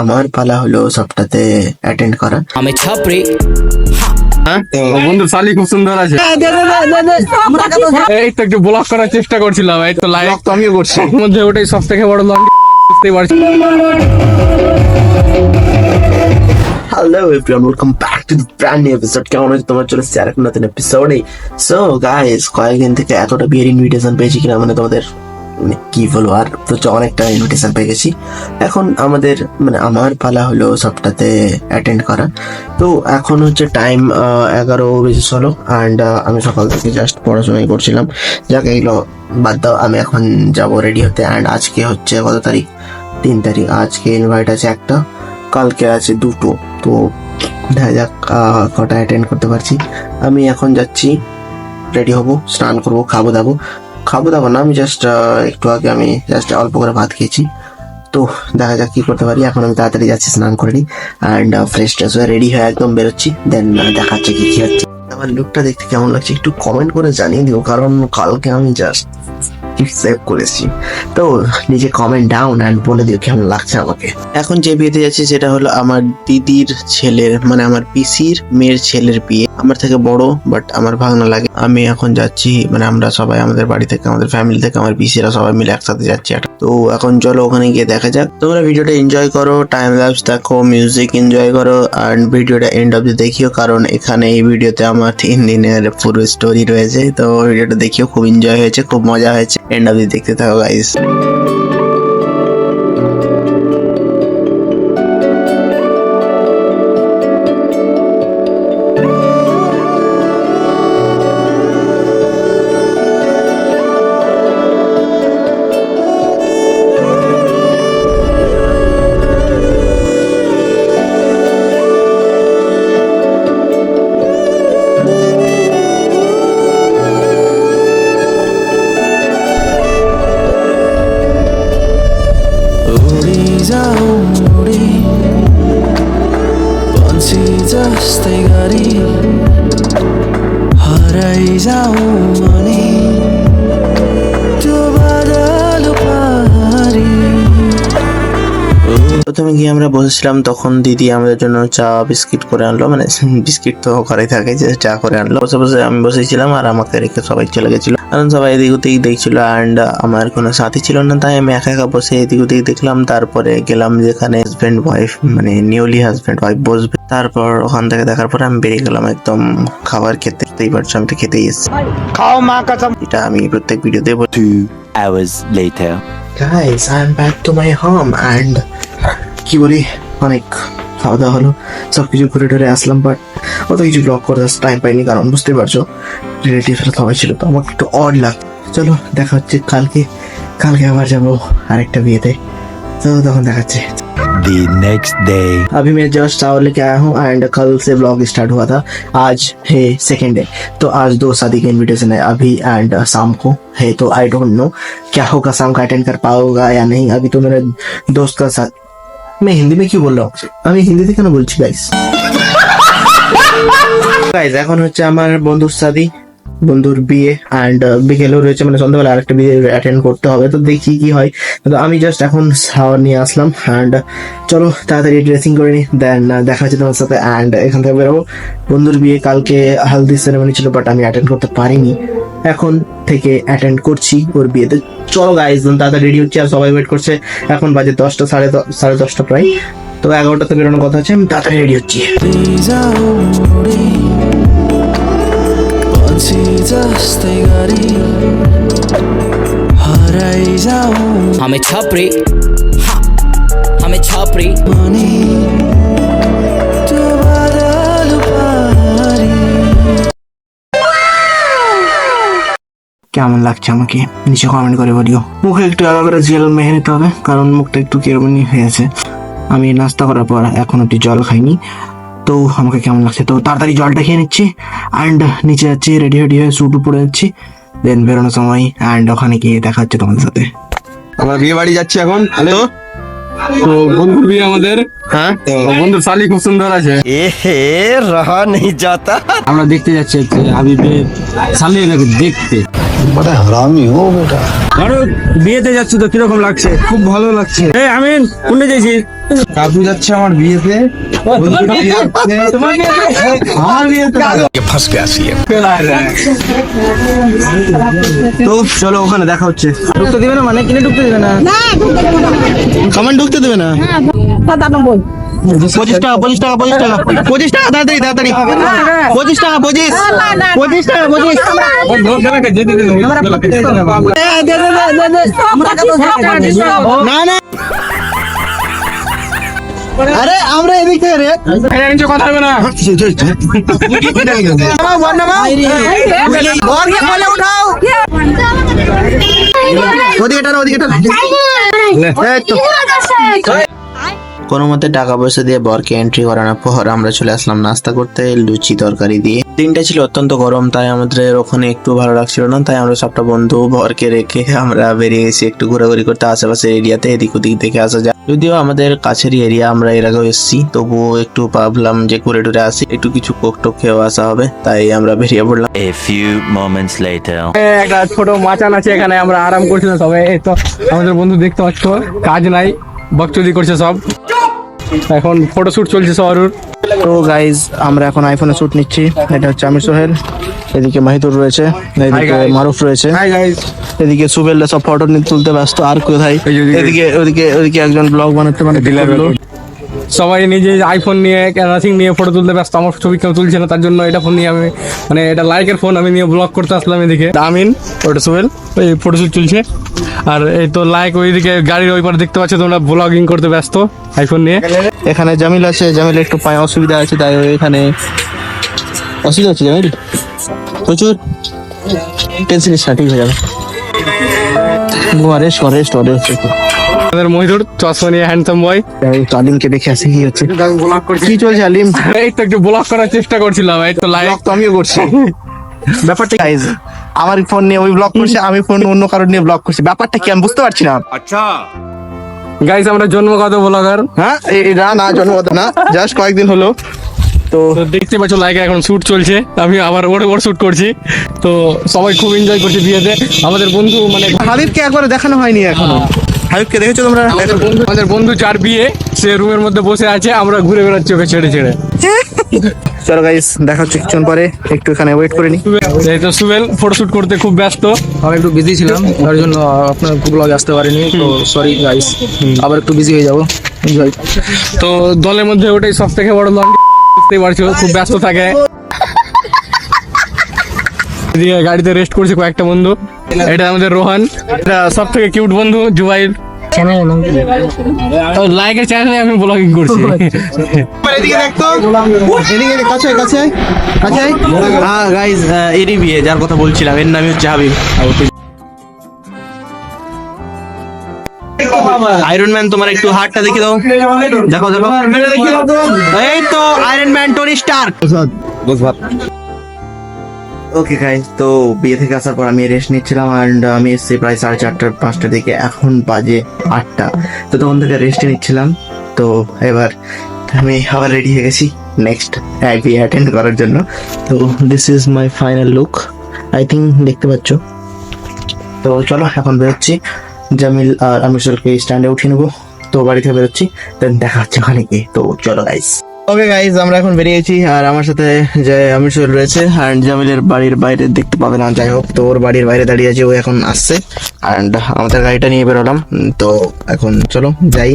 আমার পালা হলো সবটাতে অ্যাটেন্ড করা। আমি ছাপড়ি। হ্যাঁ? বন্ধু শালি খুব সুন্দর আছে। এই তো একটু ব্লক করার চেষ্টা করছিলাম এই তো লাইভ তো আমিও করছি। এর মধ্যে ওটাই সব থেকে বড় লং বুঝতেই পারছি। Hello everyone welcome back to the brand new episode কেমন হচ্ছে তোমার? চলে এসেছে আরেক নতুন এপিসোডে সো গাইস কয়েকদিন থেকে এতটা বিয়ের ইনভিটেশন পেয়েছি কিনা মানে তোমাদের মানে কি বলব আর চ- অনেকটা ইনভিটেশন পেয়ে গেছি। এখন আমাদের মানে আমার পালা হলো সবটাতে অ্যাটেন্ড করা। তো এখন হচ্ছে টাইম এগারো বেজে ষোলো অ্যান্ড আমি সকাল থেকে জাস্ট পড়াশোনাই করছিলাম। যাক এগুলো বাদ দাও, আমি এখন যাব রেডি হতে। অ্যান্ড আজকে হচ্ছে কত তারিখ? তিন তারিখ। আজকে ইনভাইট আছে একটা, কালকে আছে দুটো। তো দেখা যাক কটা অ্যাটেন্ড করতে পারছি। আমি এখন যাচ্ছি রেডি হব, স্নান করব, খাব দাবো। খাব দাবো না, আমি জাস্ট একটু আগে আমি জাস্ট অল্প করে ভাত খেয়েছি। তো দেখা যাক কি করতে পারি। এখন আমি তাড়াতাড়ি যাচ্ছি, স্নান করে নিই। অ্যান্ড ফ্রেশ ট্রেশ হয়ে রেডি হয়ে একদম বেরোচ্ছি। দেন দেখাচ্ছে কি কি হচ্ছে। আমার লুকটা দেখতে কেমন লাগছে, একটু কমেন্ট করে জানিয়ে দিও, কারণ কালকে আমি জাস্ট সেভ করেছি। তো নিজে কমেন্ট ডাউন অ্যান্ড বলে দিও কেমন লাগছে আমাকে। এখন যে বিয়েতে যাচ্ছি সেটা হলো আমার দিদির ছেলের মানে আমার পিসির মেয়ের ছেলের বিয়ে। আমার থেকে বড় বাট আমার ভাগনা লাগে। আমি এখন যাচ্ছি মানে আমরা সবাই আমাদের বাড়ি থেকে, আমাদের ফ্যামিলি থেকে, আমার পিসিরা সবাই মিলে একসাথে যাচ্ছি তো এখন চলো ওখানে গিয়ে দেখা যাক। তোমরা ভিডিওটা এনজয় করো টাইম ল্যাপস দেখো মিউজিক এনজয় করো অ্যান্ড ভিডিওটা এন্ড অব্দি দেখিও, কারণ এখানে এই ভিডিওতে আমার তিন দিনের পুরো স্টোরি রয়েছে। তো ভিডিওটা দেখিও, খুব এনজয় হয়েছে, খুব মজা হয়েছে। এন্ড অব্দি দেখতে থাকো গাইস গিয়ে আমরা বসেছিলাম তখন দিদি আমাদের জন্য চা বিস্কিট করে আনলো। মানে বিস্কিট তো ঘরে থাকে যে চা করে আনলো। বসে বসে আমি বসেছিলাম আর আমাকে রেখে সবাই চলে গেছিল। কারণ সবাই এদিক ওদিক দেখছিল অ্যান্ড আমার কোনো সাথী ছিল না তাই আমি একা একা বসে এদিক ওদিক দেখলাম। তারপরে গেলাম যেখানে হাজব্যান্ড ওয়াইফ মানে নিউলি হাজব্যান্ড ওয়াইফ বসবে। তারপর ওখান থেকে দেখার পরে আমি বেরিয়ে গেলাম একদম খাবার খেতে। খেতেই পারছ আমি তো খেতেই এসেছি। খাও মা কাঁচা এটা আমি প্রত্যেক ভিডিওতে বলি। Hours later. I am back to my home and কি বলি অনেক খাওয়া দাওয়া হলো সব কিছু ঘুরে টুরে আসলাম বাট অত কিছু ব্লগ করতে টাইম পাইনি কারণ বুঝতে পারছো রিলেটিভসরা সবাই ছিল তো আমাকে একটু অড লাগ চলো দেখা হচ্ছে কালকে কালকে আবার যাবো আরেকটা বিয়েতে তো তখন দেখাচ্ছে The next day. अभी मैं जस्ट चावल लेके आया हूँ एंड कल से ब्लॉग स्टार्ट हुआ था आज है सेकेंड डे तो आज दो शादी का इनविटेशन है अभी एंड शाम को है तो आई डोंट नो क्या होगा शाम का अटेंड कर पाओगा या नहीं अभी तो मेरे दोस्त का साथ मैं हिंदी में क्यों बोल रहा हूँ আমি হিন্দিতে কেন বলছি গাইস গাইস এখন হচ্ছে আমার বন্ধুর শাদি বন্ধুর বিয়ে অ্যান্ড বিকেলেও রয়েছে মানে সন্ধ্যাবেলা আরেকটা বিয়ে অ্যাটেন্ড করতে হবে তো দেখি কি হয় তো আমি জাস্ট এখন শাওয়ার নিয়ে আসলাম অ্যান্ড চলো তাড়াতাড়ি ড্রেসিং করে নি দেন দেখা হচ্ছে তোমার সাথে অ্যান্ড এখান থেকে বেরোবো বন্ধুর বিয়ে কালকে হালদি সেরেমনি ছিল বাট আমি অ্যাটেন্ড করতে পারিনি এখন থেকে অ্যাটেন্ড করছি ওর বিয়েতে। চলো গাইজ দাদা রেডি হচ্ছে আর সবাই ওয়েট করছে। এখন বাজে দশটা, সাড়ে সাড়ে দশটা প্রায়। তো এগারোটাতে বেরোনোর কথা আছে, আমি দাদা রেডি হচ্ছি। আমি ছাপড়ি। আমি ছাপড়ি। কেমন লাগছে আমাকে? নিচে কমেন্ট করে বলিও। মুখে একটু আলাদা করে জেল মেহে নিতে হবে কারণ মুখটা একটু কেরমনি হয়েছে। আমি নাস্তা করার পর এখন একটু জল খাইনি। তো আমাকে কেমন লাগছে? তো তাড়াতাড়ি জলটা খেয়ে নিচ্ছি অ্যান্ড নিচে যাচ্ছি রেডি রেডি হয়ে স্যুট পরে যাচ্ছি। দেন বেরোনোর সময় অ্যান্ড ওখানে গিয়ে দেখা হচ্ছে তোমাদের সাথে। আমরা বিয়ে বাড়ি যাচ্ছি এখন হ্যালো? তো? বন্ধুর বিয়ে আমাদের। হ্যাঁ? তো বন্ধুর শালি খুব সুন্দর আছে। এহে রহা নেই যাতা। আমরা দেখতে যাচ্ছি হাবিবে শালি দেখতে। বেটা হারামি ও বেটা। আরে বিয়েতে যাচ্ছ তো কীরকম লাগছে? খুব ভালো লাগছে। এই আমিন কোনে যাইছি? কাকু যাচ্ছে আমার বিয়েতে। তো চলো ওখানে দেখা হচ্ছে। ঢুকতে দিবে না মানে? কিনে ঢুকতে দিবে না? কমেন্ট ঢুকতে দেবে না। সাতানব্বই। পঁচিশ টাকা পঁচিশ টাকা পঁচিশ টাকা পঁচিশ টাকা তাড়াতাড়ি তাড়াতাড়ি পঁচিশ টাকা পঁচিশ পঁচিশ টাকা পঁচিশ না না আরে আমরা এদিক থেকে রে নিচে কথা হবে না নামাও, বর নামাও। বরকে কোলে উঠাও ওদিকে টানো ওদিকে টানো এই তো কোনো মতে টাকা পয়সা দিয়ে বরকে এন্ট্রি করানোর পর আমরা চলে আসলাম নাস্তা করতে লুচি তরকারি দিয়ে। দিনটা ছিল অত্যন্ত গরম তাই আমাদের ওখানে একটু ভালো লাগছিল না তাই আমরা সবটা বন্ধু বরকে রেখে আমরা বেরিয়ে গেছি একটু ঘোরাঘুরি করতে আশেপাশের এরিয়াতে এদিক ওদিক দেখে আসা যায় যদিও আমাদের কাছেরই এরিয়া আমরা এর আগেও এসেছি তবুও একটু ভাবলাম যে ঘুরে টুরে আসি একটু কিছু কোক টোক খেয়েও আসা হবে তাই আমরা বেরিয়ে পড়লাম। A few moments later. একটা ছোট মাচান আছে এখানে আমরা আরাম করছিলাম সবাই এই তো আমাদের বন্ধু দেখতে পাচ্ছ কাজ নাই বকচুদি করছে সব। এখন ফটো শ্যুট চলছে সরুর তো গাইজ আমরা এখন আইফোনে শ্যুট নিচ্ছি। এটা হচ্ছে আমির সোহেল। এদিকে মাহিদুর রয়েছে এদিকে মারুফ রয়েছে। গাইস এদিকে সুবেল সব ফটো তুলতে ব্যস্ত আর কোথায়? এদিকে ওদিকে ওদিকে একজন ব্লগ বানাতে মানে সবাই নিজে আইফোন নিয়ে নাথিং নিয়ে ফটো তুলতে ব্যস্ত। আমার ছবি কেউ তুলছে না, তার জন্য এটা ফোন নিয়ে আমি মানে এটা লাইকের ফোন আমি নিয়ে ব্লগ করতে আসলাম এদিকে। আমিন, ওটা সোহেল, এই ফটোশুট চলছে। আর এই তো লাইক ওইদিকে, গাড়ির ওই পারে দেখতে পাচ্ছ তোমরা ব্লগিং করতে ব্যস্ত আইফোন নিয়ে। এখানে জামিল আছে জামিল একটু পায়ে অসুবিধা আছে, তাই এখানে অসুবিধা হচ্ছে জামিল? প্রচুর। টেনশন ঠিক হয়ে যাবে। রেস্ট রেস্ট রেস্ট আমাদের মহিদুর চশমা নিয়ে হ্যান্ডসাম বয় তো আলিমকে দেখে আসি কি হচ্ছে? কি চলছে আলিম? এই তো একটু ব্লগ করার চেষ্টা করছিলাম এই তো লাইক তো আমিও করছি। ব্যাপারটা গাইজ আমার ফোন নিয়ে ওই ব্লগ করছে আমি ফোন অন্য কারোর নিয়ে ব্লগ করছি। ব্যাপারটা কি আমি বুঝতে পারছি না। গাইস আমরা জন্মগত ব্লগার হ্যাঁ এটা না জন্মগত না জাস্ট কয়েকদিন হলো। তো দেখতে পাচ্ছ লাইকে এখন শুট চলছে। আমি আবার ওর ওর শুট করছি। তো সবাই খুব এনজয় করছে বিয়েতে। আমাদের বন্ধু মানে হাবিবকে একবার দেখানো হয়নি এখনও। হাবিবকে দেখেছ তোমরা? আমাদের বন্ধু আমাদের বন্ধু যার বিয়ে সে রুমের মধ্যে বসে আছে আমরা ঘুরে বেড়াচ্ছি ওকে ছেড়ে ছেড়ে। চলো গাইস দেখা হচ্ছে কিছুক্ষণ পরে। একটু এখানে ওয়েট করে নি। এই তো সুবেল ফটোশুট করতে খুব ব্যস্ত। আমি একটু বিজি ছিলাম তার জন্য আপনার ব্লগে আসতে পারিনি তো সরি গাইস আবার একটু বিজি হয়ে যাব। এনজয় তো দলের মধ্যে ওটাই সব থেকে বড় লন্ডি বুঝতেই পারছ খুব ব্যস্ত থাকে। গাড়িতে রেস্ট করছে কয়েকটা বন্ধু। এটা আমাদের রোহান। এটা সব থেকে কিউট বন্ধু জুবাইর। লাইকের চ্যানেলে আমি ব্লগিং করছি। এদিকে দেখতো এদিকে কাছে কাছে। কাছে। হ্যাঁ গাইস এরই বিয়ে যার কথা বলছিলাম। এর নামই হচ্ছে হাবিব। আয়রন ম্যান তোমার একটু হার্টটা দেখে দাও। দেখো দেখো। এই তো Iron Man Tony Stark okay guys তো বিয়ে থেকে আসার পর আমি রেস্ট নিচ্ছিলাম অ্যান্ড আমি এসেছি প্রায় সাড়ে চারটার পাঁচটার দিকে। এখন বাজে আটটা। তো তখন থেকে রেস্টে নিচ্ছিলাম। তো এবার আমি আবার রেডি হয়ে গেছি নেক্সট বিয়ে অ্যাটেন্ড করার জন্য। তো this is my final look I think দেখতে পাচ্ছ। তো চলো, এখন বেরোচ্ছি। জামিল আর আমি স্ট্যান্ডে উঠিয়ে নেব। তো বাড়ি থেকে বেরোচ্ছি দেন দেখা হচ্ছে ওখানে গিয়ে। তো চলো গাইস ওকে গাইজ আমরা এখন বেরিয়েছি আর আমার সাথে যে আমির সোহেল রয়েছে আর জামিলের বাড়ির বাইরে দেখতে পাবে না যাই হোক তো ওর বাড়ির বাইরে দাঁড়িয়ে আছে ও এখন আসছে অ্যান্ড আমাদের গাড়িটা নিয়ে বেরোলাম তো এখন চলো যাই।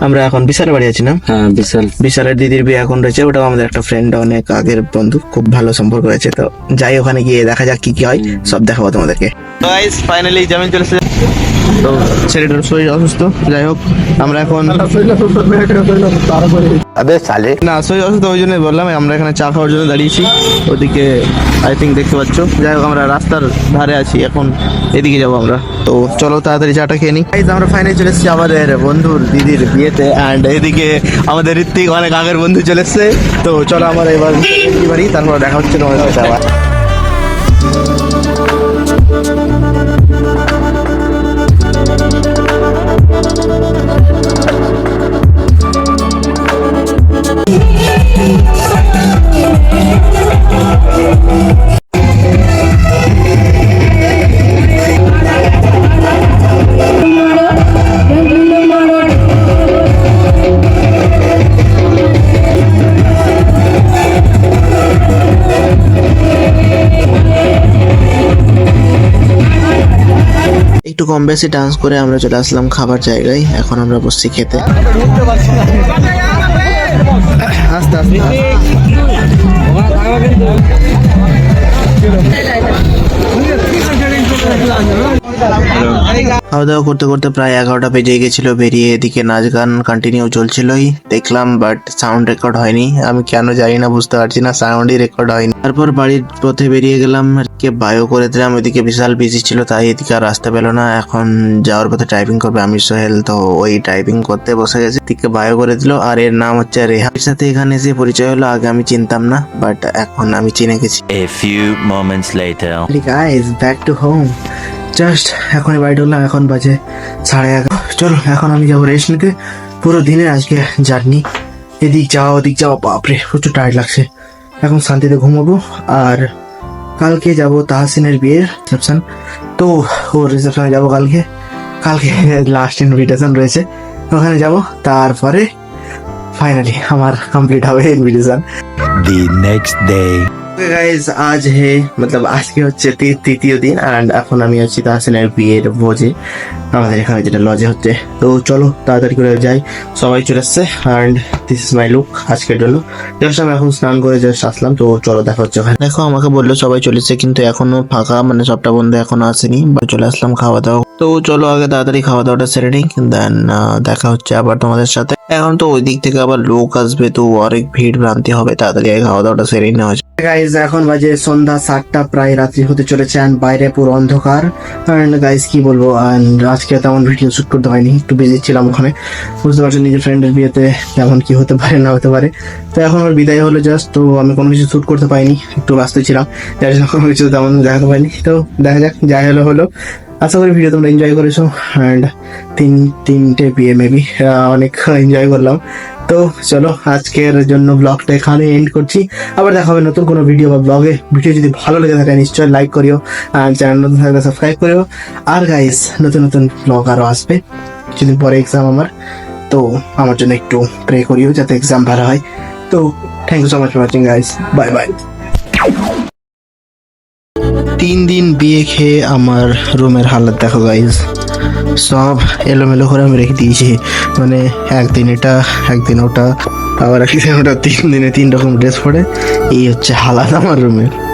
আমরা এখন বিশালের বাড়ি আছি না? হ্যাঁ বিশাল। বিশালের দিদির বিয়ে এখন রয়েছে ওটাও আমাদের একটা ফ্রেন্ড অনেক আগের বন্ধু খুব ভালো সম্পর্ক রয়েছে তো যাই ওখানে গিয়ে দেখা যাক কি কি হয় সব দেখাবো তোমাদেরকে। গাইজ ফাইনালি জামিন চলে এসেছে। তো ছেলেটার শরীর অসুস্থ যাই হোক আমরা এখন না শরীর অসুস্থ ওই জন্যই বললাম আমরা এখানে চা খাওয়ার জন্য দাঁড়িয়েছি। ওদিকে আই থিঙ্ক দেখতে পাচ্ছ। যাই হোক আমরা রাস্তার ধারে আছি এখন এদিকে যাব আমরা। তো চলো তাড়াতাড়ি চাটা খেয়ে নিই আমরা ফাইনালি চলে এসেছি আমাদের বন্ধুর দিদির বিয়েতে অ্যান্ড এদিকে আমাদের ঋত্বিক অনেক আগের বন্ধু চলে এসছে। তো চলো আমার এবার বাড়ি তারপর দেখা হচ্ছে তোমাদের সাথে আবার। কম বেশি ডান্স করে আমরা চলে আসলাম খাবার জায়গায়। এখন আমরা বসছি খেতে। আস্তে আস্তে খাওয়া দাওয়া করতে করতে প্রায় এগারোটা বেজে গেছিল বেরিয়ে এদিকে নাচ গান কন্টিনিউ চলছিলই। দেখলাম বাট সাউন্ড রেকর্ড হয়নি। আমি কেন জানি না বুঝতে পারছি না সাউন্ডই রেকর্ড হয়নি। তারপর বাড়ির পথে বেরিয়ে গেলাম কে বায়ো করে দিলাম ওইদিকে বিশাল বিজি ছিল তাই এদিকে আর রাস্তা পেল না। এখন যাওয়ার পথে টাইপিং করবে আমি সোহেল তো ওই টাইপিং করতে বসে গেছে। এদিকে বায়ো করে দিল আর এর নাম হচ্ছে রেহা। এর সাথে এখানে এসে পরিচয় হলো আগে আমি চিনতাম না বাট এখন আমি চিনে গেছি। A few moments later. Guys back to home just এখনই বাড়ি ঢুকলাম এখন বাজে সাড়ে এগারো। চলো, এখন আমি যাব রেস্ট নিতে পুরো দিনের আজকে জার্নি। এদিক যাওয়া, ওদিক যাওয়া, বাপরে, প্রচুর টায়ার্ড লাগছে। এখন শান্তিতে ঘুমাবো, আর কালকে যাব তাহসিনের বিয়ের রিসেপশন তো ওর রিসেপশনে যাব কালকে। কালকে লাস্ট ইনভিটেশন রয়েছে। ওখানে যাব, তারপরে ফাইনালি আমার কমপ্লিট হবে invitation The next day. Guys আজ হে মতলব আজকে হচ্ছে তৃতীয় দিন অ্যান্ড এখন আমি আছি তাহসিনের বিয়ের ভোজে। আমাদের এখানে যেটা লজে হচ্ছে। তো চলো, তাড়াতাড়ি করে যাই। সবাই চলে এসছে and this is my look আজকের জন্য। জাস্ট আমি এখন স্নান করে জাস্ট আসলাম, তো চলো দেখা হচ্ছে ওখানে। দেখো, আমাকে বলল সবাই চলেছে কিন্তু এখনও ফাঁকা মানে সবটা বন্ধ এখনও আসেনি বা চলে আসলাম খাওয়া দাওয়া। তো চলো আগে তাড়াতাড়ি খাওয়া দাওয়াটা সেরে নিই দেন দেখা হচ্ছে আবার তোমাদের সাথে। এখন তো ওই দিক থেকে আবার লোক আসবে, তো অনেক ভিড় ভ্রান্তি হবে, তাড়াতাড়ি আগে খাওয়া দাওয়াটা সেরেই নেওয়া গাইজ এখন বাজে সন্ধ্যা সাতটা, প্রায় রাত্রি হতে চলেছে অ্যান্ড বাইরে পুরো অন্ধকার। অ্যান্ড গাইজ কি বলব অ্যান্ড আজকে তেমন ভিডিও শুট করতে হয়নি, একটু বিজি ছিলাম ওখানে। বুঝতে পারছেন নিজের ফ্রেন্ডের বিয়েতে কেমন কি হতে পারে, না হতে পারে। তো এখন ওর বিদায় হলো জাস্ট তো আমি কোনো কিছু শুট করতে পাইনি একটু ব্যস্ত ছিলাম, যার জন্য কোনো কিছু তেমন দেখাতে পাইনি তো দেখা যাক যাই হলো হলো। আশা করি ভিডিও তোমরা এনজয় করেছ অ্যান্ড তিন, তিনটে বিয়ে মেবি অনেক এনজয় করলাম। তো চলো, আজকের জন্য ব্লগটা এখানে এন্ড করছি। আবার দেখা হবে নতুন কোনো ভিডিও বা ব্লগে ভিডিও যদি ভালো লেগে থাকে নিশ্চয়ই লাইক করিও আর চ্যানেল নতুন থাকলে সাবস্ক্রাইব করিও। আর গাইস নতুন নতুন ব্লগ আরও আসবে। কিছুদিন পরে এক্সাম আমার। তো আমার জন্য একটু প্রে করিও, যাতে এক্সাম ভালো হয়। তো thank you so much for watching guys bye bye তিন দিন বিয়ে খেয়ে আমার রুমের হালাত দেখো গাইজ সব এলোমেলো করে আমি রেখে দিয়েছি। মানে একদিন এটা, একদিন ওটা, আবার একদিন ওটা, তিন দিনে তিন রকম ড্রেস পরে। এই হচ্ছে হালাত আমার রুমের।